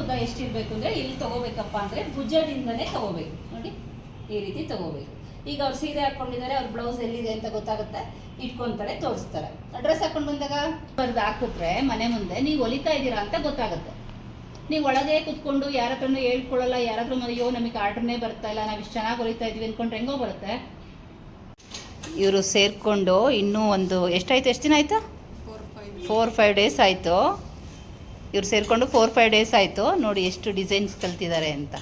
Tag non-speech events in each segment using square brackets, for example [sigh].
ಉದ್ದ ಎಷ್ಟಿರಬೇಕು ಅಂದರೆ ಇಲ್ಲಿ ತಗೋಬೇಕಪ್ಪ ಅಂದರೆ ಭುಜದಿಂದನೇ ತಗೋಬೇಕು. ನೋಡಿ ಈ ರೀತಿ ತಗೋಬೇಕು. ಈಗ ಅವ್ರು ಸೀರೆ ಹಾಕೊಂಡಿದ್ದಾರೆ ಅವ್ರ ಬ್ಲೌಸ್ ಎಲ್ಲಿದೆ ಅಂತ ಗೊತ್ತಾಗುತ್ತೆ. ಇಟ್ಕೊಂತಾರೆ ತೋರಿಸ್ತಾರೆ. ಡ್ರೆಸ್ ಹಾಕೊಂಡು ಬಂದಾಗ ಬರ್ದು ಹಾಕಿದ್ರೆ ಮನೆ ಮುಂದೆ ನೀವು ಹೊಲಿತಾ ಇದ್ದೀರಾ ಅಂತ ಗೊತ್ತಾಗುತ್ತೆ. ನೀವು ಒಳಗೆ ಕುತ್ಕೊಂಡು ಯಾರ ಹತ್ರನೂ ಹೇಳ್ಕೊಳ್ಳಲ್ಲ ಯಾರ ಹತ್ರ ಅಯ್ಯೋ ನಮಗೆ ಆರ್ಡ್ರನ್ನೇ ಬರ್ತಾ ಇಲ್ಲ ನಾವು ಇಷ್ಟು ಚೆನ್ನಾಗಿ ಹೊಲಿತಾ ಇದೀವಿ ಅಂದ್ಕೊಂಡ್ರೆ ಹೆಂಗೋ ಬರುತ್ತೆ. ಇವರು ಸೇರಿಕೊಂಡು ಇನ್ನೂ ಒಂದು ಎಷ್ಟಾಯ್ತು? ಎಷ್ಟು ದಿನ ಆಯಿತು? ಫೋರ್ ಫೈವ್ ಡೇಸ್ ಆಯಿತು. ಇವ್ರು ಸೇರಿಕೊಂಡು ಫೋರ್ ಫೈವ್ ಡೇಸ್ ಆಯಿತು. ನೋಡಿ ಎಷ್ಟು ಡಿಸೈನ್ಸ್ ಕಲ್ತಿದ್ದಾರೆ ಅಂತ.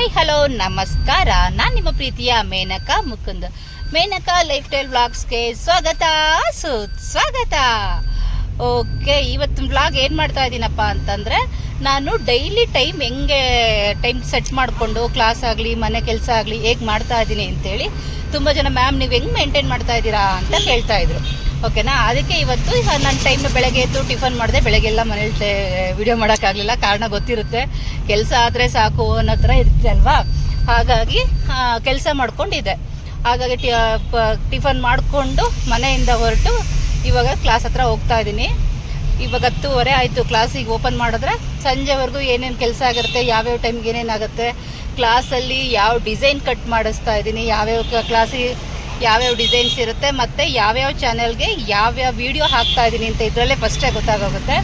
ಹಾಯ್, ಹಲೋ, ನಮಸ್ಕಾರ. ನಾನು ನಿಮ್ಮ ಪ್ರೀತಿಯ ಮೇನಕಾ ಮುಕುಂದ್. ಮೇನಕಾ ಲೈಫ್ ಸ್ಟೈಲ್ ವ್ಲಾಗ್ಸ್ಗೆ ಸ್ವಾಗತ ಸುಸ್ವಾಗತ ಓಕೆ ಇವತ್ತಿನ ವ್ಲಾಗ್ ಏನು ಮಾಡ್ತಾ ಇದ್ದೀನಪ್ಪ ಅಂತಂದರೆ, ನಾನು ಡೈಲಿ ಟೈಮ್ ಹೆಂಗೆ ಟೈಮ್ ಸೆಟ್ ಮಾಡಿಕೊಂಡು ಕ್ಲಾಸ್ ಆಗಲಿ, ಮನೆ ಕೆಲಸ ಆಗಲಿ, ಹೇಗೆ ಮಾಡ್ತಾ ಇದ್ದೀನಿ ಅಂತೇಳಿ, ತುಂಬ ಜನ ಮ್ಯಾಮ್ ನೀವು ಹೆಂಗೆ ಮೇಂಟೈನ್ ಮಾಡ್ತಾ ಇದ್ದೀರಾ ಅಂತ ಕೇಳ್ತಾ ಇದ್ರು. ಓಕೆನಾ? ಅದಕ್ಕೆ ಇವತ್ತು ನನ್ನ ಟೈಮ್ ಬೆಳಗ್ಗೆ ಎದ್ದು ಟಿಫನ್ ಮಾಡಿದೆ, ಬೆಳಗ್ಗೆಲ್ಲ ಮನೇಲಿ ವಿಡಿಯೋ ಮಾಡೋಕ್ಕಾಗಲಿಲ್ಲ ಕಾರಣ ಗೊತ್ತಿರುತ್ತೆ. ಕೆಲಸ ಆದರೆ ಸಾಕು ಅನ್ನೋ ಥರ ಇರುತ್ತೆ ಅಲ್ವಾ? ಹಾಗಾಗಿ ಕೆಲಸ ಮಾಡ್ಕೊಂಡಿದ್ದೆ. ಹಾಗಾಗಿ ಟಿಫನ್ ಮಾಡಿಕೊಂಡು ಮನೆಯಿಂದ ಹೊರಟು ಇವಾಗ ಕ್ಲಾಸ್ ಹತ್ರ ಹೋಗ್ತಾ ಇದ್ದೀನಿ. ಇವಾಗ ಹತ್ತುವರೆ ಆಯಿತು. ಕ್ಲಾಸಿಗೆ ಓಪನ್ ಮಾಡಿದ್ರೆ ಸಂಜೆವರೆಗೂ ಏನೇನು ಕೆಲಸ ಆಗಿರುತ್ತೆ ಯಾವ್ಯಾವ ಟೈಮ್ಗೆ ಏನೇನಾಗುತ್ತೆ ಕ್ಲಾಸಲ್ಲಿ ಯಾವ ಡಿಸೈನ್ ಕಟ್ ಮಾಡಿಸ್ತಾ ಇದ್ದೀನಿ, ಯಾವ್ಯಾವ ಕ್ಲಾಸಿಗೆ ಯಾವ್ಯಾವ ಡಿಸೈನ್ಸ್ ಇರುತ್ತೆ ಮತ್ತು ಯಾವ್ಯಾವ ಚಾನೆಲ್ಗೆ ಯಾವ್ಯಾವ ವಿಡಿಯೋ ಹಾಕ್ತಾ ಇದ್ದೀನಿ ಅಂತ ಇದರಲ್ಲೇ ಫಸ್ಟೇ ಗೊತ್ತಾಗೋಗುತ್ತೆ.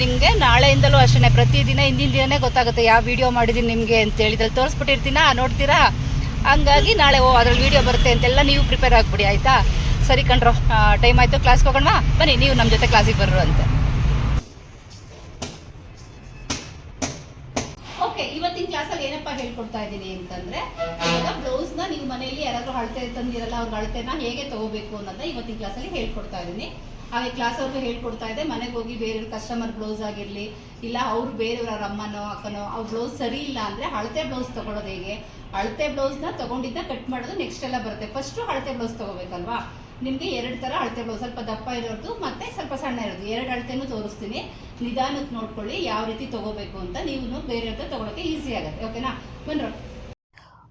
ನಿಮಗೆ ನಾಳೆಯಿಂದಲೂ ಅಷ್ಟೇ ಪ್ರತಿದಿನ ಹಿಂದಿನ ದಿನನೇ ಗೊತ್ತಾಗುತ್ತೆ ಯಾವ ವಿಡಿಯೋ ಮಾಡಿದ್ದೀನಿ ನಿಮಗೆ ಅಂತೇಳಿ ಇದ್ರಲ್ಲಿ ತೋರಿಸ್ಬಿಟ್ಟಿರ್ತೀನಾ? ನೋಡ್ತೀರಾ? ಹಂಗಾಗಿ ನಾಳೆ, ಓ, ಅದ್ರಲ್ಲಿ ವಿಡಿಯೋ ಬರುತ್ತೆ ಅಂತೆಲ್ಲ ನೀವು ಪ್ರಿಪೇರ್ ಆಗಿಬಿಡಿ, ಆಯಿತಾ? ಸರಿ ಕಣ್ರೋ ಟೈಮ್ ಆಯಿತು ಕ್ಲಾಸ್ಗೆ ಹೋಗೋಣ ಬನ್ನಿ, ನೀವು ನಮ್ಮ ಜೊತೆ ಕ್ಲಾಸಿಗೆ ಬರ್ರು ಅಂತ. ಏನಪ್ಪ ಹೇಳ್ಕೊಡ್ತಾ ಇದ್ದೀನಿ ಅಂತಂದ್ರೆ ಇವಾಗ ನ ನೀವು ಮನೆಯಲ್ಲಿ ಯಾರಾದ್ರೂ ಅಳತೆ ತಂದಿರಲ್ಲ, ಅವ್ರ ಅಳತೆನ ಹೇಗೆ ತಗೋಬೇಕು ಅನ್ನೋದನ್ನ ಇವತ್ತಿನ ಕ್ಲಾಸಲ್ಲಿ ಹೇಳ್ಕೊಡ್ತಾ ಇದ್ದೀನಿ. ಹಾಗೆ ಕ್ಲಾಸ್ ಅವ್ರಿಗೂ ಹೇಳ್ಕೊಡ್ತಾ ಇದೆ ಮನೆಗೆ ಹೋಗಿ ಬೇರೆ ಕಸ್ಟಮರ್ ಬ್ಲೌಸ್ ಆಗಿರಲಿ, ಇಲ್ಲ ಅವ್ರು ಬೇರೆಯವ್ರ ಅಮ್ಮನೋ, ಅಕ್ಕನೋ, ಅವ್ರ ಬ್ಲೌಸ್ ಸರಿ ಇಲ್ಲ ಅಂದ್ರೆ ಅಳತೆ ಬ್ಲೌಸ್ ತಗೊಳೋದು ಹೇಗೆ? ಅಳತೆ ನ ತಗೊಂಡಿದ್ದ ಕಟ್ ಮಾಡೋದು ನೆಕ್ಸ್ಟ್ ಎಲ್ಲ ಬರುತ್ತೆ. ಫಸ್ಟು ಅಳತೆ ಬ್ಲೌಸ್ ತಗೋಬೇಕಲ್ವಾ? ನಿಮಗೆ ಎರಡು ಥರ ಅಳತೆಗಳು ಸ್ವಲ್ಪ ದಪ್ಪ ಇರೋದು ಮತ್ತೆ ಸ್ವಲ್ಪ ಸಣ್ಣ ಇರೋದು. ಎರಡು ಅಳತೆನೂ ತೋರಿಸ್ತೀನಿ. ನಿಧಾನಕ್ಕೆ ನೋಡ್ಕೊಳ್ಳಿ ಯಾವ ರೀತಿ ತೊಗೋಬೇಕು ಅಂತ. ನೀವು ಬೇರೆ ಹತ್ರ ತೊಗೊಳಕ್ಕೆ ಈಸಿ ಆಗುತ್ತೆ. ಓಕೆನಾ ಬನ್ರೋ.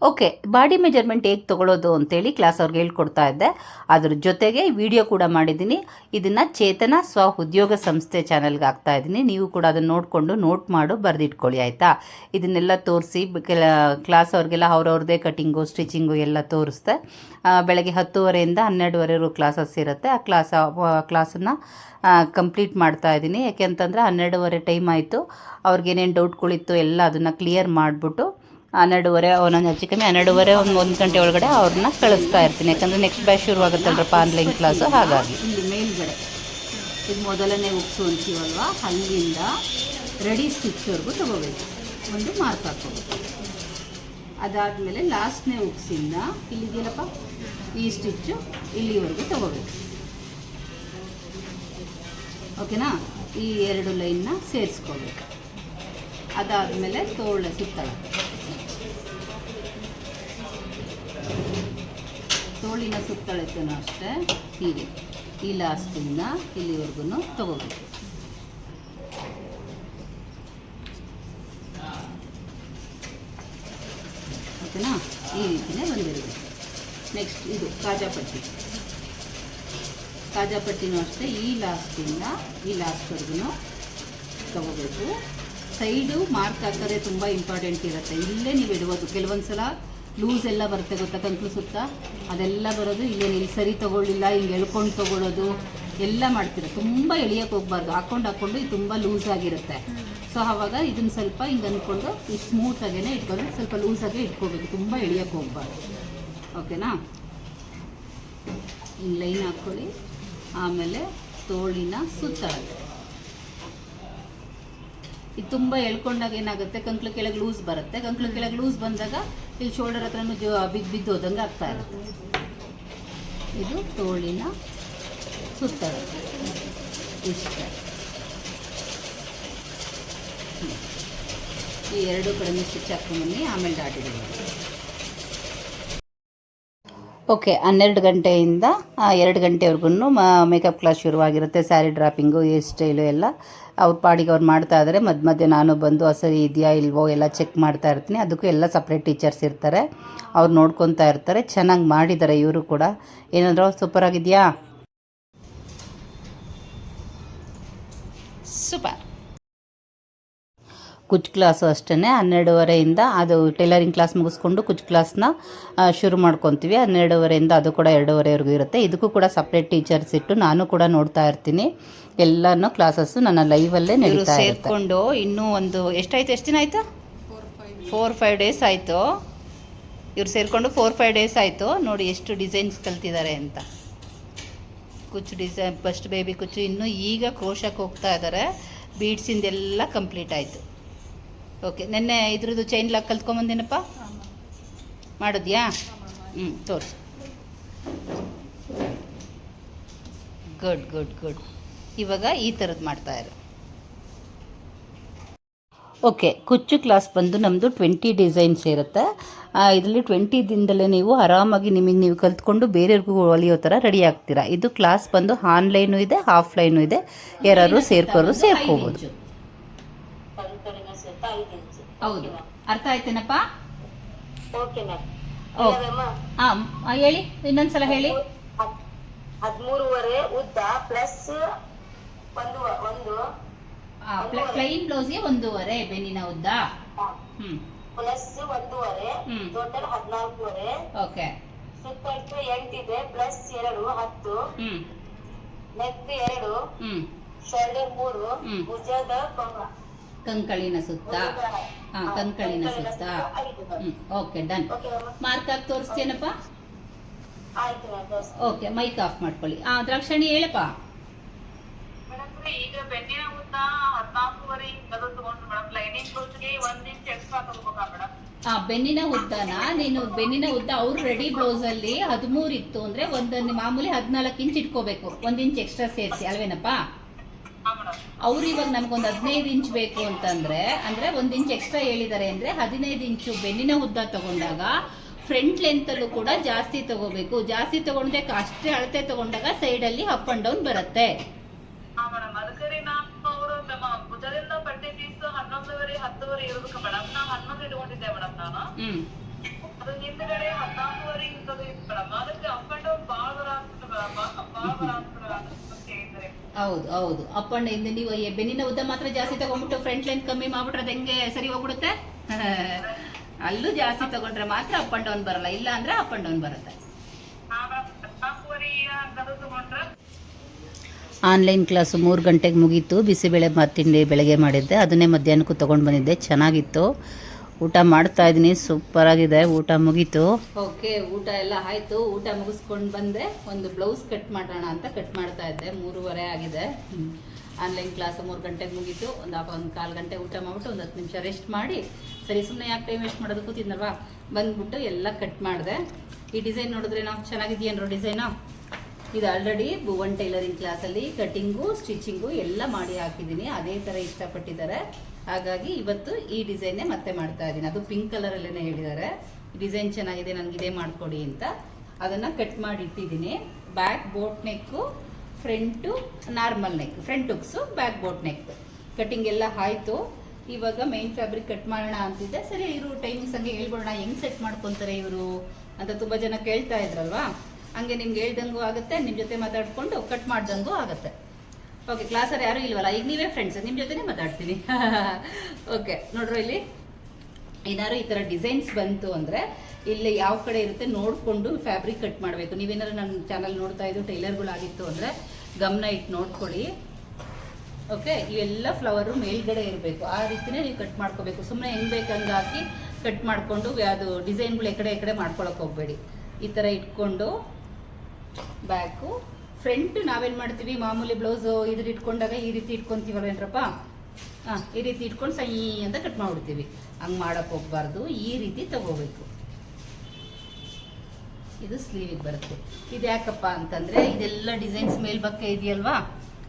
ಓಕೆ, ಬಾಡಿ ಮೆಜರ್ಮೆಂಟ್ ಹೇಗೆ ತೊಗೊಳೋದು ಅಂತೇಳಿ ಕ್ಲಾಸ್ ಅವ್ರಿಗೆ ಹೇಳ್ಕೊಡ್ತಾ ಇದ್ದೆ. ಅದ್ರ ಜೊತೆಗೆ ವಿಡಿಯೋ ಕೂಡ ಮಾಡಿದ್ದೀನಿ. ಇದನ್ನು ಚೇತನ ಸ್ವ ಉದ್ಯೋಗ ಸಂಸ್ಥೆ ಚಾನಲ್ಗೆ ಹಾಕ್ತಾ ಇದ್ದೀನಿ. ನೀವು ಕೂಡ ಅದನ್ನು ನೋಡಿಕೊಂಡು ನೋಟ್ ಮಾಡು, ಬರೆದಿಟ್ಕೊಳ್ಳಿ, ಆಯಿತಾ? ಇದನ್ನೆಲ್ಲ ತೋರಿಸಿ ಕೆಲ, ಕ್ಲಾಸ್ ಅವ್ರಿಗೆಲ್ಲ ಅವ್ರವ್ರದ್ದೇ ಕಟಿಂಗು, ಸ್ಟಿಚಿಂಗು ಎಲ್ಲ ತೋರಿಸ್ದೆ. ಬೆಳಗ್ಗೆ ಹತ್ತುವರೆಯಿಂದ ಹನ್ನೆರಡುವರೆವರೆಗೂ ಕ್ಲಾಸಸ್ ಇರುತ್ತೆ. ಆ ಕ್ಲಾಸ್ ಕ್ಲಾಸನ್ನು ಕಂಪ್ಲೀಟ್ ಮಾಡ್ತಾ ಇದ್ದೀನಿ. ಯಾಕೆಂತಂದರೆ ಹನ್ನೆರಡುವರೆ ಟೈಮ್ ಆಯಿತು. ಅವ್ರಿಗೇನೇನು ಡೌಟ್ಗಳಿತ್ತು ಎಲ್ಲ ಅದನ್ನು ಕ್ಲಿಯರ್ ಮಾಡಿಬಿಟ್ಟು ಹನ್ನೆರಡುವರೆ, ಒಂದೊಂದು ಹೆಚ್ಚು ಕಮ್ಮಿ ಹನ್ನೆರಡುವರೆ, ಒಂದು ಒಂದು ಗಂಟೆ ಒಳಗಡೆ ಅವ್ರನ್ನ ಕಳಿಸ್ತಾ ಇರ್ತೀನಿ. ಯಾಕಂದರೆ ನೆಕ್ಸ್ಟ್ ಬ್ಯಾಚ್ ಶುರು ಆಗುತ್ತಲ್ರಪ್ಪ ಆನ್ಲೈನ್ ಕ್ಲಾಸು ಹಾಗಾಗಿ. ಇಲ್ಲಿ ಮೇಲ್ಗಡೆ. ಇದು ಮೊದಲನೇ ಉಕ್ಸು ಅಂತೀವಲ್ವ? ಅಲ್ಲಿಂದ ರೆಡಿ ಸ್ಟಿಚ್ವರೆಗೂ ತಗೋಬೇಕು. ಒಂದು ಮಾರ್ಕ್ ಹಾಕೋಬೇಕು. ಅದಾದಮೇಲೆ ಲಾಸ್ಟ್ನೇ ಉಕ್ಸಿಂದ ಇಲ್ಲಿದೆಯಲ್ಲಪ್ಪ? ಈ ಸ್ಟಿಚ್ಚು ಇಲ್ಲಿವರೆಗೂ ತಗೋಬೇಕು. ಓಕೆನಾ? ಈ ಎರಡು ಲೈನ್ನ ಸೇರಿಸ್ಕೋಬೇಕು. ಅದಾದಮೇಲೆ ತೋಳ ಸುತ್ತಳ. ತೋಳಿನ ಸುತ್ತಳತೆನೂ ಅಷ್ಟೇ. ಹೀಗೆ. ಈ ಲಾಸ್ಟಿಂದ ಇಲ್ಲಿವರೆಗೂ ತಗೋಬೇಕು. ಓಕೆನಾ? ಈ ರೀತಿಯೇ ಬಂದಿರುತ್ತೆ. ನೆಕ್ಸ್ಟ್ ಇದು ಕಾಜಾಪಟ್ಟಿ ಕಾಜಾಪಟ್ಟಿನೂ ಅಷ್ಟೇ. ಈ ಲಾಸ್ಟಿಂದ ಈ ಲಾಸ್ಟ್ವರೆಗೂ ತಗೋಬೇಕು. ಸೈಡು ಮಾರ್ಕ್ ಹಾಕೋದೇ ತುಂಬ ಇಂಪಾರ್ಟೆಂಟ್ ಇರುತ್ತೆ. ಇಲ್ಲೇ ನೀವು ಇಡ್ಬೋದು ಕೆಲವೊಂದು ಸಲ ಲೂಸ್ ಎಲ್ಲ ಬರುತ್ತೆ ಗೊತ್ತಾ? ತಂತು ಸುತ್ತ? ಅದೆಲ್ಲ ಬರೋದು ಇಲ್ಲೇನು ಇಲ್ಲಿ ಸರಿ ತಗೊಳ್ಳಿಲ್ಲ, ಹಿಂಗೆ ಎಳ್ಕೊಂಡು ತಗೊಳ್ಳೋದು ಎಲ್ಲ ಮಾಡ್ತೀರ. ತುಂಬ ಎಳಿಯಕ್ಕೆ ಹೋಗ್ಬಾರ್ದು. ಹಾಕೊಂಡು ಹಾಕ್ಕೊಂಡು ಇದು ತುಂಬ ಲೂಸ್ ಆಗಿರುತ್ತೆ. ಸೊ ಆವಾಗ ಇದನ್ನ ಸ್ವಲ್ಪ ಹಿಂಗೆ ಅಂದ್ಕೊಂಡು ಈ ಸ್ಮೂತಾಗೇ ಇಟ್ಕೊಂಡು ಸ್ವಲ್ಪ ಲೂಸಾಗೆ ಇಟ್ಕೋಬೇಕು. ತುಂಬ ಎಳಿಯಕ್ಕೆ ಹೋಗ್ಬಾರ್ದು. ಓಕೆನಾ? ಹಿಂಗೆ ಲೈನ್ ಹಾಕ್ಕೊಳ್ಳಿ ಆಮೇಲೆ ತೋಳಿನ ಸುತ್ತ ಇದು ತುಂಬ ಎಳ್ಕೊಂಡಾಗ ಏನಾಗುತ್ತೆ? ಕಂಕ್ಳು ಕೆಳಗೆ ಲೂಸ್ ಬರುತ್ತೆ. ಕಂಕ್ಳು ಕೆಳಗೆ ಲೂಸ್ ಬಂದಾಗ ಇಲ್ಲಿ ಶೋಲ್ಡರ್ ಹತ್ರನೂ ಜೋ, ಬಿದ್ದು ಬಿದ್ದು ಹೋದಂಗೆ ಆಗ್ತಾ ಇರುತ್ತೆ ಇದು ತೋಳಿನ ಸುತ್ತಳ. ಇಷ್ಟ. ಈ ಎರಡು ಕಡೆನೂ ಸ್ಟಿಚ್ ಹಾಕ್ಕೊಂಬನ್ನಿ ಆಮೇಲೆ ಇಡೋದು ಓಕೆ, ಹನ್ನೆರಡು ಗಂಟೆಯಿಂದ ಎರಡು ಗಂಟೆವರೆಗೂ ಮೇಕಪ್ ಕ್ಲಾಸ್ ಶುರುವಾಗಿರುತ್ತೆ ಸ್ಯಾರಿ ಡ್ರಾಪಿಂಗು ಹೇರ್ ಸ್ಟೈಲು ಎಲ್ಲ. ಅವ್ರ ಪಾಡಿಗೆ ಅವ್ರು ಮಾಡ್ತಾ ಇದ್ದಾರೆ ಮಧ್ಯ ಮಧ್ಯೆ ನಾನು ಬಂದು ಸರಿ ಇದೆಯಾ ಇಲ್ವೋ ಎಲ್ಲ ಚೆಕ್ ಮಾಡ್ತಾ ಇರ್ತೀನಿ. ಅದಕ್ಕೂ ಎಲ್ಲ ಸಪ್ರೇಟ್ ಟೀಚರ್ಸ್ ಇರ್ತಾರೆ. ಅವ್ರು ನೋಡ್ಕೊತಾ ಇರ್ತಾರೆ. ಚೆನ್ನಾಗಿ ಮಾಡಿದ್ದಾರೆ ಇವರು ಕೂಡ. ಏನಾದರೂ, ಸೂಪರ್ ಆಗಿದೆಯಾ? ಸೂಪರ್. ಕುಚ್ ಕ್ಲಾಸು ಅಷ್ಟೇ ಹನ್ನೆರಡುವರೆಯಿಂದ ಅದು ಟೈಲರಿಂಗ್ ಕ್ಲಾಸ್ ಮುಗಿಸ್ಕೊಂಡು ಕುಚ್ ಕ್ಲಾಸ್ನ ಶುರು ಮಾಡ್ಕೊತೀವಿ. ಹನ್ನೆರಡುವರೆಯಿಂದ ಅದು ಕೂಡ ಎರಡೂವರೆವರೆಗೂ ಇರುತ್ತೆ. ಇದಕ್ಕೂ ಕೂಡ ಸಪ್ರೇಟ್ ಟೀಚರ್ಸ್ ಇಟ್ಟು ನಾನು ಕೂಡ ನೋಡ್ತಾ ಇರ್ತೀನಿ. ಎಲ್ಲನೂ ಕ್ಲಾಸಸ್ಸು ನನ್ನ ಲೈವಲ್ಲೇ ನಡೀತಾ ಸೇರಿಕೊಂಡು ಇನ್ನೂ ಒಂದು ಎಷ್ಟಾಯ್ತು? ಎಷ್ಟು ದಿನ ಆಯಿತು? ಫೋರ್ ಫೈವ್ ಡೇಸ್ ಆಯಿತು. ಇವ್ರು ಸೇರಿಕೊಂಡು ಫೋರ್ ಫೈವ್ ಡೇಸ್ ಆಯಿತು. ನೋಡಿ ಎಷ್ಟು ಡಿಸೈನ್ಸ್ ಕಲ್ತಿದ್ದಾರೆ ಅಂತ. ಕುಚ್ಚು ಡಿಸೈನ್ ಫಸ್ಟ್ ಬೇಬಿ ಕುಚ್ಚು ಇನ್ನೂ ಈಗ ಕ್ರೋಶಕ್ಕೆ ಹೋಗ್ತಾ ಇದ್ದಾರೆ. ಬೀಡ್ಸಿಂದೆಲ್ಲ ಕಂಪ್ಲೀಟ್ ಆಯಿತು. ಓಕೆ ನೆನ್ನೆ ಇದ್ರದ್ದು ಚೈನ್ ಲಾಕ್ ಕಲ್ತ್ಕೊಂಬಂದಿನಪ್ಪ ಮಾಡಿದ್ಯಾ? ಹ್ಞೂ ತೋರಿಸು. ಗುಡ್ ಗುಡ್ ಗುಡ್ ಇವಾಗ ಈ ಥರದ್ದು ಮಾಡ್ತಾ ಇರೋ. ಓಕೆ ಕುಚ್ಚು ಕ್ಲಾಸ್ ಬಂದು ನಮ್ಮದು ಟ್ವೆಂಟಿ ಡಿಸೈನ್ಸ್ ಇರುತ್ತೆ. ಇದರಲ್ಲಿ ಟ್ವೆಂಟಿ ದಿನದಲ್ಲೇ ನೀವು ಆರಾಮಾಗಿ ನಿಮಗೆ ನೀವು ಕಲ್ತ್ಕೊಂಡು ಬೇರೆಯವ್ರಿಗೂ ಹೊಲಿಯೋ ಥರ ರೆಡಿ ಆಗ್ತೀರಾ. ಇದು ಕ್ಲಾಸ್ ಬಂದು ಆನ್ಲೈನು ಇದೆ ಆಫ್ಲೈನು ಇದೆ. ಯಾರು ಸೇರ್ಕೋರು ಸೇರ್ಕೋಬೋದು. ಹೌದು. ಅರ್ಥ ಆಯ್ತೇನಪ್ಪ? Okay ma'am. ಹೇಳಿ ಇನ್ನೊಂದ್ಸಲ ಹೇಳಿ. ಹದಿಮೂರುವರೆ ಉದ್ದ ಪ್ಲಸ್ ಒಂದು ಒಂದು. ಪ್ಲೈನ್ ಬ್ಲೌಸ್ಗೆ ಒಂದೂವರೆ. ಬೆನ್ನಿನ ಉದ್ದ. ಹ್ಮ್. ಪ್ಲಸ್ ಒಂದೂವರೆ. ಟೋಟಲ್ ಹದಿನಾಲ್ಕೂವರೆ. ಓಕೆ. ಸುತ್ತಳತೆ ಎಂಟಿದೆ ಪ್ಲಸ್ ಎರಡು ಹತ್ತು. ನೆಕ್ ಎರಡು. ಹ್ಮ್. ಶೋಲ್ಡರ್ ಮೂರು. ಭುಜದ ಕಂಕಳಿನ ಸುತ್ತ. ಹಾಂ ಕಂಕಳಿನ ಸುತ್ತ. ಹ್ಞೂ ಓಕೆ ಡನ್. ಮಾರ್ಕ್ ಹಾಕಿ ತೋರಿಸ್ತೇನಪ್ಪ? ಓಕೆ ಮೈಕ್ ಆಫ್ ಮಾಡ್ಕೊಳ್ಳಿ. ಆ ದ್ರಾಕ್ಷಣಿ ಹೇಳಪ್ಪ? ಈಗ ಬೆನ್ನಿನ ಉದ್ದ ಹದಿನಾಲ್ಕೂವರೆ ಇಂಚ್ ತಗೊಂಡ್ರು ಮೇಡಮ್ ಲೈನಿಂಗ್ ಬ್ಲೌಸ್ಗೆ ಒಂದ್ ಇಂಚ್ ಎಕ್ಸ್ಟ್ರಾ ತಗೋಬೇಕಾ ಮೇಡಮ್ ಆ ಬೆನ್ನಿನ ಉದ್ದನ? ನೀನು ಬೆನ್ನಿನ ಉದ್ದ ಅವ್ರು ರೆಡಿ ಬ್ಲೌಸ್ ಅಲ್ಲಿ ಹದಿಮೂರು ಇತ್ತು ಅಂದ್ರೆ ಒಂದೊಂದು ಮಾಮೂಲಿ ಹದಿನಾಲ್ಕು ಇಂಚ್ ಇಟ್ಕೋಬೇಕು. ಒಂದ್ ಇಂಚ್ ಎಕ್ಸ್ಟ್ರಾ ಸೇರಿಸಿ ಅಲ್ವೇನಪ್ಪ? ಅವ್ರು ಇವಾಗ ನಮ್ಗೊಂದು ಹದಿನೈದು ಇಂಚ್ ಬೇಕು ಅಂತಂದ್ರೆ ಅಂದ್ರೆ ಒಂದು ಇಂಚ್ ಎಕ್ಸ್ಟ್ರಾ ಹೇಳಿದ್ದಾರೆ ಅಂದ್ರೆ ಹದಿನೈದು ಇಂಚು ಬೆನ್ನಿನ ಉದ್ದ ತಗೊಂಡಾಗ ಫ್ರಂಟ್ ಲೆಂತಲ್ಲೂ ಕೂಡ ಜಾಸ್ತಿ ತಗೋಬೇಕು. ಜಾಸ್ತಿ ತಗೊಂಡ್ರೆ ಅಷ್ಟೇ ಅಳತೆ ತಗೊಂಡಾಗ ಸೈಡಲ್ಲಿ ಅಪ್ ಅಂಡ್ ಡೌನ್ ಬರುತ್ತೆ. ಹ್ಮ್. ಹೌದು ಹೌದು. ಅಪ್ ಅಂಡ್ ಇಂದ ನೀವು ಬೆನ್ನಿನ ಉದ್ದ ಮಾತ್ರ ಜಾಸ್ತಿ ತಗೊಂಡ್ಬಿಟ್ಟು ಫ್ರಂಟ್ ಲೈನ್ ಕಮ್ಮಿ ಮಾಡ್ಬಿಟ್ರೆ ಹೆಂಗೆ ಸರಿ ಹೋಗ್ಬಿಡುತ್ತೆ? [laughs] ಅಲ್ಲೂ ಜಾಸ್ತಿ ತಗೊಂಡ್ರೆ ಮಾತ್ರ ಅಪ್ ಅಂಡ್ ಡೌನ್ ಬರಲ್ಲ, ಇಲ್ಲ ಅಂದ್ರೆ ಅಪ್ ಅಂಡ್ ಡೌನ್ ಬರುತ್ತೆ. ಆನ್ಲೈನ್ ಕ್ಲಾಸು ಮೂರು ಗಂಟೆಗೆ ಮುಗೀತು. ಬಿಸಿಬೇಳೆ ತಿಂಡಿ ಬೆಳಗ್ಗೆ ಮಾಡಿದ್ದೆ. ಅದನ್ನೇ ಮಧ್ಯಾಹ್ನಕ್ಕೂ ತೊಗೊಂಡು ಬಂದಿದ್ದೆ. ಚೆನ್ನಾಗಿತ್ತು. ಊಟ ಮಾಡ್ತಾ ಇದ್ದೀನಿ. ಸೂಪರಾಗಿದೆ ಊಟ ಮುಗೀತು. ಓಕೆ ಊಟ ಎಲ್ಲ ಆಯ್ತು. ಊಟ ಮುಗಿಸ್ಕೊಂಡು ಬಂದೆ. ಒಂದು ಬ್ಲೌಸ್ ಕಟ್ ಮಾಡೋಣ ಅಂತ ಕಟ್ ಮಾಡ್ತಾ ಇದ್ದೆ. ಮೂರುವರೆ ಆಗಿದೆ. ಆನ್ಲೈನ್ ಕ್ಲಾಸ್ ಮೂರು ಗಂಟೆಗೆ ಮುಗೀತು. ಒಂದು ಒಂದು ಕಾಲು ಗಂಟೆ ಊಟ ಮಾಡಿಬಿಟ್ಟು ಒಂದು ಹತ್ತು ನಿಮಿಷ ರೆಸ್ಟ್ ಮಾಡಿ ಸರಿ ಸುಮ್ಮನೆ ಯಾಕೆ ಟೈಮ್ ವೇಸ್ಟ್ ಮಾಡೋದು ಕೂತಿದ್ನಲ್ವಾ? ಬಂದ್ಬಿಟ್ಟು ಎಲ್ಲ ಕಟ್ ಮಾಡಿದೆ. ಈ ಡಿಸೈನ್ ನೋಡಿದ್ರೆ ನಾವು ಚೆನ್ನಾಗಿದೆಯೇನೋ ಡಿಸೈನು ಇದು ಆಲ್ರೆಡಿ ಭುವನ್ ಟೈಲರಿಂಗ್ ಕ್ಲಾಸಲ್ಲಿ ಕಟಿಂಗು ಸ್ಟಿಚಿಂಗು ಎಲ್ಲ ಮಾಡಿ ಹಾಕಿದ್ದೀನಿ. ಅದೇ ಥರ ಇಷ್ಟಪಟ್ಟಿದ್ದಾರೆ. ಹಾಗಾಗಿ ಇವತ್ತು ಈ ಡಿಸೈನ್ನೇ ಮತ್ತೆ ಮಾಡ್ತಾ ಇದ್ದೀನಿ. ಅದು ಪಿಂಕ್ ಕಲರಲ್ಲೇ ಹೇಳಿದ್ದಾರೆ. ಡಿಸೈನ್ ಚೆನ್ನಾಗಿದೆ, ನನಗೆ ಇದೇ ಮಾಡಿಕೊಡಿ ಅಂತ. ಅದನ್ನು ಕಟ್ ಮಾಡಿ ಇಟ್ಟಿದ್ದೀನಿ back boat neck front normal neck front ಉಕ್ಸು back boat neck cutting ಎಲ್ಲ ಆಯಿತು. ಇವಾಗ ಮೈನ್ ಫ್ಯಾಬ್ರಿಕ್ ಕಟ್ ಮಾಡೋಣ ಅಂತಿದ್ದೆ. ಸರಿ, ಇವರು ಟೈಮಿಂಗ್ಸ್ ಹಂಗೆ ಹೇಳ್ಬಿಡೋಣ ಹೆಂಗೆ ಸೆಟ್ ಮಾಡ್ಕೊತಾರೆ ಇವರು ಅಂತ ತುಂಬ ಜನ ಕೇಳ್ತಾ ಇದ್ರಲ್ವಾ? ಹಂಗೆ ನಿಮ್ಗೆ ಹೇಳ್ದಂಗೂ ಆಗುತ್ತೆ ನಿಮ್ಮ ಜೊತೆ ಮಾತಾಡಿಕೊಂಡು ಕಟ್ ಮಾಡ್ದಂಗೂ ಆಗುತ್ತೆ. ಓಕೆ ಕ್ಲಾಸಲ್ಲಿ ಯಾರೂ ಇಲ್ವಲ್ಲ? ಈಗ ನೀವೇ ಫ್ರೆಂಡ್ಸ್ ನಿಮ್ಮ ಜೊತೆನೇ ಮಾತಾಡ್ತೀನಿ. [laughs] ಓಕೆ ನೋಡ್ರಿ ಇಲ್ಲಿ. ಏನಾದ್ರು ಈ ಥರ ಡಿಸೈನ್ಸ್ ಬಂತು ಅಂದರೆ ಇಲ್ಲಿ ಯಾವ ಕಡೆ ಇರುತ್ತೆ ನೋಡಿಕೊಂಡು ಫ್ಯಾಬ್ರಿಕ್ ಕಟ್ ಮಾಡಬೇಕು. ನೀವೇನಾದ್ರು ನನ್ನ ಚಾನಲ್ ನೋಡ್ತಾ ಇದ್ದು, ಟೈಲರ್ಗಳಾಗಿತ್ತು ಅಂದರೆ ಗಮನ ಇಟ್ಟು ನೋಡ್ಕೊಳ್ಳಿ. ಓಕೆ ಇವೆಲ್ಲ ಫ್ಲವರು ಮೇಲ್ಗಡೆ ಇರಬೇಕು. ಆ ರೀತಿನೇ ನೀವು ಕಟ್ ಮಾಡ್ಕೋಬೇಕು. ಸುಮ್ಮನೆ ಹೆಂಗೆ ಬೇಕು ಹಂಗೆ ಹಾಕಿ ಕಟ್ ಮಾಡಿಕೊಂಡು ಅದು ಡಿಸೈನ್ಗಳು ಎಕಡೆ ಎಕಡೆ ಮಾಡ್ಕೊಳಕ್ಕೆ ಹೋಗಬೇಡಿ. ಈ ಥರ ಇಟ್ಕೊಂಡು ಬ್ಯಾಕು ಫ್ರಂಟ್ ನಾವೇನು ಮಾಡ್ತೀವಿ? ಮಾಮೂಲಿ ಬ್ಲೌಸು ಇದ್ರ ಇಟ್ಕೊಂಡಾಗ ಈ ರೀತಿ ಇಟ್ಕೊತೀವಲ್ಲ ಏನ್ರಪ್ಪ? ಹಾಂ, ಈ ರೀತಿ ಇಟ್ಕೊಂಡು ಸೈ ಅಂತ ಕಟ್ ಮಾಡ್ಬಿಡ್ತೀವಿ. ಹಂಗೆ ಮಾಡೋಕೆ ಹೋಗ್ಬಾರ್ದು. ಈ ರೀತಿ ತಗೋಬೇಕು. ಇದು ಸ್ಲೀವಿಗೆ ಬರುತ್ತೆ. ಇದು ಯಾಕಪ್ಪ ಅಂತಂದರೆ ಇದೆಲ್ಲ ಡಿಸೈನ್ಸ್ ಮೇಲ್ಬಕ್ಕೆ ಇದೆಯಲ್ವಾ?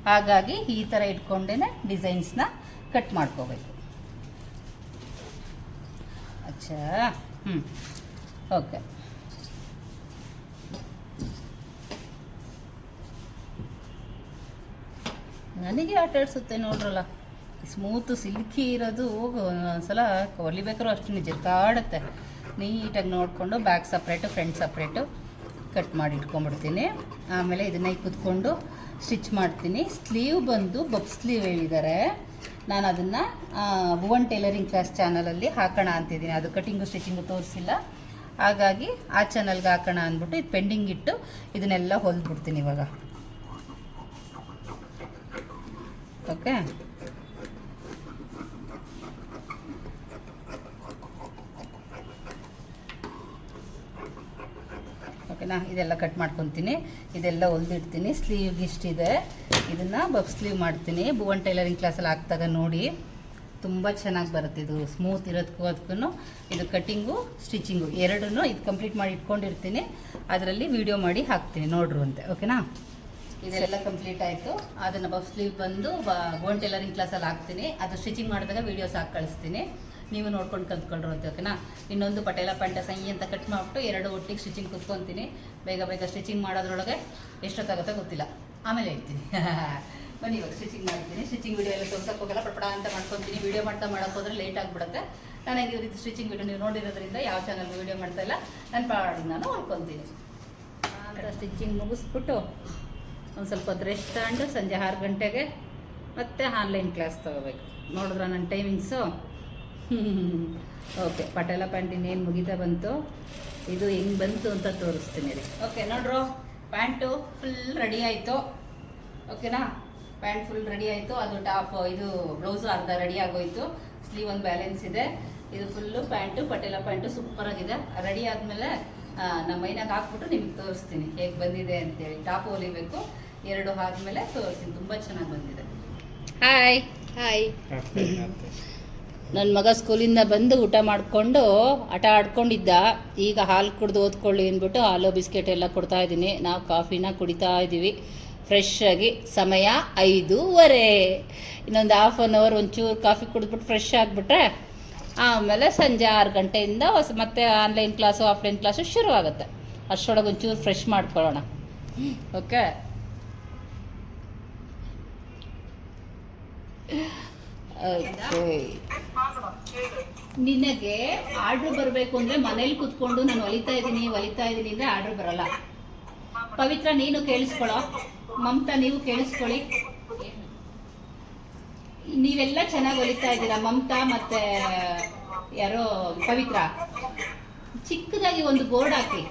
ಹಾಗಾಗಿ ಈ ಥರ ಇಟ್ಕೊಂಡೇ ಡಿಸೈನ್ಸ್ನ ಕಟ್ ಮಾಡ್ಕೋಬೇಕು. ಅಚ್ಚಾ. ಹ್ಞೂ ಓಕೆ ನನಗೆ ಆಟ ಆಡಿಸುತ್ತೆ ನೋಡ್ರಲ್ಲ. ಸ್ಮೂತ್ ಸಿಲ್ಕಿ ಇರೋದು ಒಂದ್ಸಲ ಹೊಲಿಬೇಕಾದ್ರೂ ಅಷ್ಟು ಜರ್ಕಾಡುತ್ತೆ. ನೀಟಾಗಿ ನೋಡಿಕೊಂಡು back separate front separate cut ಮಾಡಿ ಇಟ್ಕೊಂಡ್ಬಿಡ್ತೀನಿ. ಆಮೇಲೆ ಇದನ್ನ ಕುತ್ಕೊಂಡು ಸ್ಟಿಚ್ ಮಾಡ್ತೀನಿ. ಸ್ಲೀವ್ ಬಂದು ಬಬ್ ಸ್ಲೀವ್ ಹೇಳಿದ್ದಾರೆ ನಾನು ಅದನ್ನು ಭುವನ್ ಟೈಲರಿಂಗ್ ಕ್ಲಾಸ್ ಚಾನಲಲ್ಲಿ ಹಾಕೋಣ ಅಂತಿದ್ದೀನಿ. ಅದು ಕಟಿಂಗು ಸ್ಟಿಚಿಂಗು ತೋರಿಸಿಲ್ಲ. ಹಾಗಾಗಿ ಆ ಚಾನಲ್ಗೆ ಹಾಕೋಣ ಅಂದ್ಬಿಟ್ಟು ಇದು ಪೆಂಡಿಂಗ್ ಇಟ್ಟು ಇದನ್ನೆಲ್ಲ ಹೊಲ್ದ್ಬಿಡ್ತೀನಿ ಇವಾಗ. ಓಕೆ. ಓಕೆನಾ ಇದೆಲ್ಲ ಕಟ್ ಮಾಡ್ಕೊತೀನಿ. ಇದೆಲ್ಲ ಹೊಲ್ದಿಡ್ತೀನಿ. ಸ್ಲೀವ್ಗೆ ಇಷ್ಟಿದೆ. ಇದನ್ನು ಬಬ್ ಸ್ಲೀವ್ ಮಾಡ್ತೀನಿ. ಭುವನ್ ಟೈಲರಿಂಗ್ ಕ್ಲಾಸಲ್ಲಿ ಹಾಕ್ದಾಗ ನೋಡಿ ತುಂಬ ಚೆನ್ನಾಗಿ ಬರುತ್ತೆ ಇದು. ಸ್ಮೂತ್ ಇರೋದಕ್ಕೂ ಅದಕ್ಕೂ ಇದು ಕಟ್ಟಿಂಗು ಸ್ಟಿಚಿಂಗು ಎರಡನ್ನೂ ಇದು ಕಂಪ್ಲೀಟ್ ಮಾಡಿ ಇಟ್ಕೊಂಡಿರ್ತೀನಿ. ಅದರಲ್ಲಿ ವಿಡಿಯೋ ಮಾಡಿ ಹಾಕ್ತೀನಿ ನೋಡ್ರು ಅಂತೆ ಓಕೆನಾ? ಇದೆಲ್ಲ ಕಂಪ್ಲೀಟ್ ಆಯಿತು. ಅದನ್ನು ಬಫ್ ಸ್ಲೀವ್ ಬಂದು ಬೋನ್ ಟೈಲರಿಂಗ್ ಕ್ಲಾಸಲ್ಲಿ ಹಾಕ್ತೀನಿ. ಅದು ಸ್ಟಿಚಿಂಗ್ ಮಾಡಿದಾಗ ವೀಡಿಯೋಸ್ ಹಾಕಿ ಕಳಿಸ್ತೀನಿ. ನೀವು ನೋಡ್ಕೊಂಡು ಕಲ್ತ್ಕೊಂಡ್ರು ಅಂತ ಓಕೆನಾ ಇನ್ನೊಂದು ಪಟೇಲ ಪಂಟ ಸೈ ಅಂತ ಕಟ್ ಮಾಡಿಬಿಟ್ಟು ಎರಡು ಒಟ್ಟಿಗೆ ಸ್ಟಿಚಿಂಗ್ ಕುತ್ಕೊತೀನಿ. ಬೇಗ ಬೇಗ ಸ್ಟಿಚಿಂಗ್ ಮಾಡೋದ್ರೊಳಗೆ ಎಷ್ಟೊತ್ತಾಗುತ್ತೋ ಗೊತ್ತಿಲ್ಲ. ಆಮೇಲೆ ಹೇಳ್ತೀನಿ. [laughs] ಬನ್ನಿ ಇವಾಗ ಸ್ಟಿಚಿಂಗ್ ಮಾಡ್ತೀನಿ. ಸ್ಟಿಚಿಂಗ್ ವೀಡಿಯೋ ಎಲ್ಲ ತೋರ್ಸಕ್ಕೆ ಹೋಗಲ್ಲ. ಪಡಪಡ ಅಂತ ಮಾಡ್ಕೊತೀನಿ. ವಿಡಿಯೋ ಮಾಡ್ತಾ ಮಾಡೋಕ್ಕೆ ಹೋದ್ರೆ ಲೇಟ್ ಆಗಿಬಿಡುತ್ತೆ. ನನಗೆ ಈ ರೀತಿ ಸ್ಟಿಚಿಂಗ್ ವೀಡಿಯೋ ನೀವು ನೋಡಿರೋದ್ರಿಂದ ಯಾವ ಚಾನಲ್ ವೀಡಿಯೋ ಮಾಡ್ತಾ ಇಲ್ಲ. ನಾನು ಪಾಡಿಗೆ ನಾನು ಹೊಡ್ಕೊತೀನಿ ಸ್ಟಿಚಿಂಗ್ ಮುಗಿಸ್ಬಿಟ್ಟು ಒಂದು ಸ್ವಲ್ಪ ರೆಸ್ಟ್ ತಗೊಂಡು ಸಂಜೆ ಆರು ಗಂಟೆಗೆ ಮತ್ತೆ ಆನ್ಲೈನ್ ಕ್ಲಾಸ್ ತಗೋಬೇಕು. ನೋಡಿದ್ರ ನನ್ನ ಟೈಮಿಂಗ್ಸು ಓಕೆ ಪಟೇಲ ಪ್ಯಾಂಟಿನ ಏನು ಮುಗಿತಾ ಬಂತು. ಇದು ಹೆಂಗೆ ಬಂತು ಅಂತ ತೋರಿಸ್ತೀನಿ ರೀ ಓಕೆ ನೋಡ್ರು, ಪ್ಯಾಂಟು ಫುಲ್ ರೆಡಿ ಆಯಿತು. ಓಕೆನಾ ಪ್ಯಾಂಟ್ ಫುಲ್ ರೆಡಿ ಆಯಿತು. ಅದು ಟಾಪ್ ಇದು ಬ್ಲೌಸು ಅರ್ಧ ರೆಡಿ ಆಗೋಯ್ತು. ಸ್ಲೀವ್ ಒಂದು ಬ್ಯಾಲೆನ್ಸ್ ಇದೆ. ಇದು ಫುಲ್ಲು ಪ್ಯಾಂಟು, ಪಟೇಲ ಪ್ಯಾಂಟು ಸೂಪರಾಗಿದೆ ರೆಡಿ ಆದಮೇಲೆ ನಮ್ಮ ಮೈನಾಗ ಹಾಕ್ಬಿಟ್ಟು ನಿಮಗೆ ತೋರಿಸ್ತೀನಿ. ಹೇಗೆ ಬಂದಿದೆ ಅಂತೇಳಿ. ಟಾಪ್ ಹೊಲಿಬೇಕು. ಎರಡು ಆದಮೇಲೆ ತೋರಿಸಿ ತುಂಬ ಚೆನ್ನಾಗಿ ಬಂದಿದೆ. ಹಾಯ್ ಹಾಯ್ ನನ್ನ ಮಗ ಸ್ಕೂಲಿಂದ ಬಂದು ಊಟ ಮಾಡಿಕೊಂಡು ಆಟ ಆಡ್ಕೊಂಡಿದ್ದ. ಈಗ ಹಾಲು ಕುಡ್ದು ಓದ್ಕೊಳ್ಳಿ ಅಂದ್ಬಿಟ್ಟು ಹಾಲು ಬಿಸ್ಕೆಟ್ ಎಲ್ಲ ಕೊಡ್ತಾ ಇದ್ದೀನಿ. ನಾವು ಕಾಫಿನ ಕುಡಿತಾ ಇದ್ದೀವಿ. ಫ್ರೆಶ್ ಆಗಿ ಸಮಯ ಐದೂವರೆ. ಇನ್ನೊಂದು ಹಾಫ್ ಆನ್ ಅವರ್ ಒಂಚೂರು ಕಾಫಿ ಕುಡಿದ್ಬಿಟ್ಟು ಫ್ರೆಶ್ ಆಗಿಬಿಟ್ರೆ ಆಮೇಲೆ ಸಂಜೆ ಆರು ಗಂಟೆಯಿಂದ ಹೊಸ ಮತ್ತೆ ಆನ್ಲೈನ್ ಕ್ಲಾಸು ಆಫ್ಲೈನ್ ಕ್ಲಾಸು ಶುರುವಾಗುತ್ತೆ. ಅಷ್ಟರೊಳಗೆ ಒಂಚೂರು ಫ್ರೆಶ್ ಮಾಡ್ಕೊಳ್ಳೋಣ. ಓಕೆ ನಿನಗೆ ಆರ್ಡ್ರ್ ಬರಬೇಕು ಅಂದ್ರೆ ಮನೇಲಿ ಕುತ್ಕೊಂಡು ನಾನು ಒಲಿತಾ ಇದ್ದೀನಿ ಒಲಿತಾ ಇದ್ದೀನಿ ಅಂದ್ರೆ ಆರ್ಡ್ರ್ ಬರಲ್ಲ. ಪವಿತ್ರ, ನೀನು ಕೇಳಿಸ್ಕೊಳ್ಳೋ ಮಮತಾ, ನೀವು ಕೇಳಿಸ್ಕೊಳ್ಳಿ. ನೀವೆಲ್ಲ ಚೆನ್ನಾಗಿ ಹೊಲಿತಾ ಇದ್ದೀರಾ, ಮಮತಾ ಮತ್ತೆ ಯಾರೋ ಪವಿತ್ರ? ಚಿಕ್ಕದಾಗಿ ಒಂದು ಬೋರ್ಡ್ ಹಾಕಿ.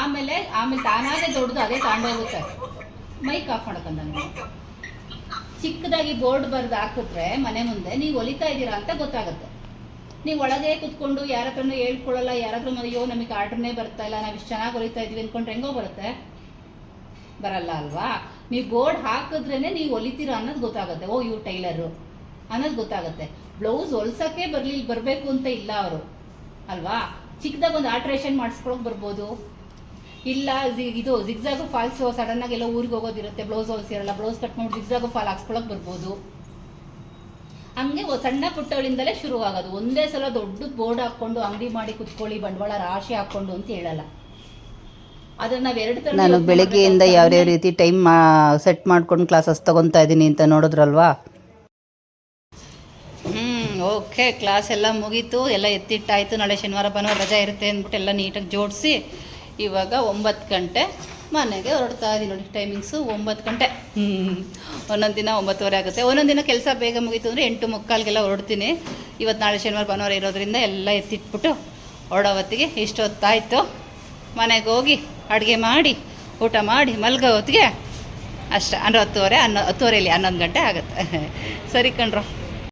ಆಮೇಲೆ ಆಮೇಲೆ ತಾನಾಗೆ ದೊಡ್ಡದು, ಅದೇ ತಾಂಡೋಗುತ್ತೆ. ಮೈಕ್ ಆಫ್ ನೀವು ಚಿಕ್ಕದಾಗಿ ಬೋರ್ಡ್ ಬರೆದು ಹಾಕಿದ್ರೆ ಮನೆ ಮುಂದೆ ನೀವು ಹೊಲಿತಾ ಇದ್ದೀರಾ ಅಂತ ಗೊತ್ತಾಗುತ್ತೆ. ನೀವು ಒಳಗೆ ಕುತ್ಕೊಂಡು ಯಾರ ಹತ್ರನೂ ಹೇಳ್ಕೊಳ್ಳಲ್ಲ ಯಾರ ಹತ್ರ ಅಯ್ಯೋ, ನಮಗೆ ಆರ್ಡ್ರನ್ನೇ ಬರ್ತಾ ಇಲ್ಲ, ನಾವು ಇಷ್ಟು ಚೆನ್ನಾಗಿ ಹೊಲಿತಾ ಇದ್ವಿ ಅಂದ್ಕೊಂಡ್ರೆ ಹೆಂಗೋ ಬರುತ್ತೆ. ಬರಲ್ಲ ಅಲ್ವಾ? ನೀವು ಬೋರ್ಡ್ ಹಾಕಿದ್ರೇ ನೀವು ಹೊಲಿತೀರಾ ಅನ್ನೋದು ಗೊತ್ತಾಗುತ್ತೆ. ಓ ಇವು ಟೈಲರು ಅನ್ನೋದು ಗೊತ್ತಾಗುತ್ತೆ. ಬ್ಲೌಸ್ ಹೊಲ್ಸಕ್ಕೆ ಬರಲಿ, ಬರಬೇಕು ಅಂತ ಇಲ್ಲ ಅವರು. ಅಲ್ವಾ? ಚಿಕ್ಕದಾಗ ಒಂದು ಆಲ್ಟ್ರೇಷನ್ ಮಾಡಿಸ್ಕೊಳಕ್ ಬರ್ಬೋದು. ಇಲ್ಲ ಜಿ- ಇದು ಜಿಗ್ಜಾಗು ಫಾಲ್ಸು ಸಡನ್ ಆಗಿ ಎಲ್ಲ ಊರಿಗೆ ಹೋಗೋದಿರುತ್ತೆ ಬ್ಲೌಸ್ ಹೊಲ್ಸಿರಲ್ಲ ಬ್ಲೌಸ್ ಕಟ್ ಮಾಡಿ ಜಿಗ್ಜಾಗು ಫಾಲ್ ಹಾಕ್ಸ್ಕೊಳಕ್ ಬರ್ಬೋದು. ಹಂಗೆ ಸಣ್ಣ ಪುಟ್ಟಗಳಿಂದಲೇ ಶುರುವಾಗೋದು. ಆಗೋದು ಒಂದೇ ಸಲ ದೊಡ್ಡ ಬೋರ್ಡ್ ಹಾಕೊಂಡು ಅಂಗಡಿ ಮಾಡಿ ಕುತ್ಕೊಳ್ಳಿ ಬಂಡವಾಳ ರಾಶಿ ಹಾಕೊಂಡು ಅಂತ ಹೇಳಲ್ಲ. ಅದನ್ನ ನಾವ್ ಎರಡು ತರ ನಾನು ಬೆಳಗ್ಗೆಯಿಂದ. ಯಾವ್ಯಾವ ರೀತಿ ಟೈಮ್ ಸೆಟ್ ಮಾಡ್ಕೊಂಡು ಕ್ಲಾಸಸ್ ತಗೊತಾ ಇದ್ದೀನಿ ಅಂತ ನೋಡಿದ್ರಲ್ವಾ? ಹ್ಮ್ ಓಕೆ ಕ್ಲಾಸ್ ಎಲ್ಲ ಮುಗೀತು. ಎಲ್ಲ ಎತ್ತಿಟ್ಟಾಯ್ತು. ನಾಳೆ ಶನಿವಾರ ಭಾನುವಾರ ರಜಾ ಇರುತ್ತೆ ಅಂದ್ಬಿಟ್ಟು ಎಲ್ಲ ನೀಟಾಗಿ ಜೋಡಿಸಿ ಇವಾಗ ಒಂಬತ್ತು ಗಂಟೆ. ಮನೆಗೆ ಹೊರಡ್ತಾ ಇದ್ದೀನಿ ನೋಡಿ ಟೈಮಿಂಗ್ಸು ಒಂಬತ್ತು ಗಂಟೆ. ಹ್ಞೂ ಒಂದೊಂದು ದಿನ ಒಂಬತ್ತುವರೆ ಆಗುತ್ತೆ. ಒಂದೊಂದು ದಿನ ಕೆಲಸ ಬೇಗ ಮುಗೀತು ಅಂದರೆ ಎಂಟು ಮುಕ್ಕಾಲ್ಗೆಲ್ಲ ಹೊರಡ್ತೀನಿ. ಇವತ್ತು ನಾಳೆ ಶನಿವಾರ ಭಾನುವಾರ ಇರೋದ್ರಿಂದ ಎಲ್ಲ ಎತ್ತಿಟ್ಬಿಟ್ಟು ಹೊರಡೋ ಹೊತ್ತಿಗೆ ಇಷ್ಟೊತ್ತಾಯಿತು. ಮನೆಗೆ ಹೋಗಿ ಅಡುಗೆ ಮಾಡಿ ಊಟ ಮಾಡಿ ಮಲ್ಗೋ ಹೊತ್ತಿಗೆ ಅಷ್ಟೇ. ಅಂದರೆ ಹತ್ತುವರೆ ಹನ್ನೊ ಹತ್ತುವರೆಯಲ್ಲಿ ಹನ್ನೊಂದು ಗಂಟೆ ಆಗುತ್ತೆ. [laughs] ಸರಿ ಕಣ್ರೋ.